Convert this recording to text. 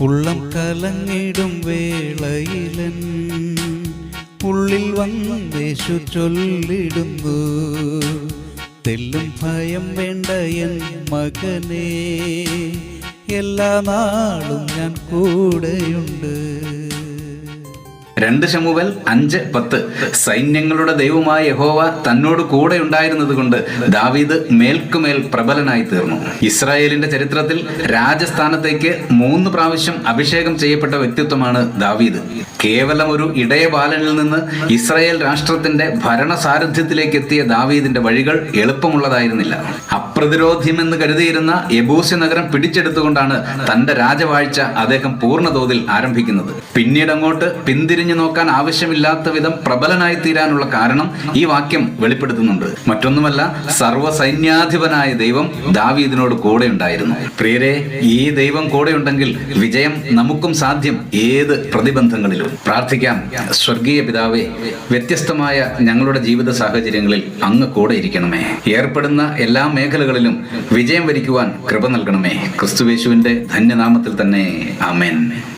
ഉള്ളം കലങ്ങിടും വേളയിലൻ. ഉള്ളിൽ വന്നേശു ചൊല്ലിടുന്നു. തെല്ലും ഭയം വേണ്ട എൻ മകനെ. എല്ലാ നാളും ഞാൻ കൂടെയുണ്ട്. രണ്ട് ശമുവൽ അഞ്ച് പത്ത്. സൈന്യങ്ങളുടെ ദൈവമായ യഹോവ തന്നോട് കൂടെ ഉണ്ടായിരുന്നത് കൊണ്ട് ദാവീദ് മേൽക്കുമേൽ പ്രബലനായി തീർന്നു. ഇസ്രായേലിന്റെ ചരിത്രത്തിൽ രാജസ്ഥാനത്തേക്ക് മൂന്ന് പ്രാവശ്യം അഭിഷേകം ചെയ്യപ്പെട്ട വ്യക്തിത്വമാണ് ദാവീദ്. കേവലം ഒരു ഇടയബാലനിൽ നിന്ന് ഇസ്രായേൽ രാഷ്ട്രത്തിന്റെ ഭരണസാരഥ്യത്തിലേക്ക് എത്തിയ ദാവീദിന്റെ വഴികൾ എളുപ്പമുള്ളതായിരുന്നില്ല. അപ്രതിരോധ്യമെന്ന് കരുതിയിരുന്ന യബൂസ്യ നഗരം പിടിച്ചെടുത്തുകൊണ്ടാണ് തന്റെ രാജവാഴ്ച അദ്ദേഹം പൂർണതോതിൽ ആരംഭിക്കുന്നത്. പിന്നീട് അങ്ങോട്ട് പിന്തിരിഞ്ഞു നോക്കാൻ ആവശ്യമില്ലാത്ത വിധം പ്രബലനായി തീരാനുള്ള കാരണം ഈ വാക്യം വെളിപ്പെടുത്തുന്നുണ്ട്. മറ്റൊന്നുമല്ല സർവസൈന്യാധിപനായ ദൈവം ദാവീദിനോട് കൂടെ ഉണ്ടായിരുന്നു പ്രിയരെ ഈ ദൈവം കൂടെ ഉണ്ടെങ്കിൽ വിജയം നമുക്കും സാധ്യം ഏത് പ്രതിബന്ധങ്ങളിലും. പ്രാർത്ഥിക്കാം. സ്വർഗീയ പിതാവെ വ്യത്യസ്തമായ ഞങ്ങളുടെ ജീവിത സാഹചര്യങ്ങളിൽ അങ്ങ് കൂടെ ഇരിക്കണമേ. ഏർപ്പെടുന്ന എല്ലാ മേഖലകളിലും വിജയം വരിക്കുവാൻ കൃപ നൽകണമേ. ക്രിസ്തുവേശുവിന്റെ ധന്യനാമത്തിൽ തന്നെ. ആമേൻ.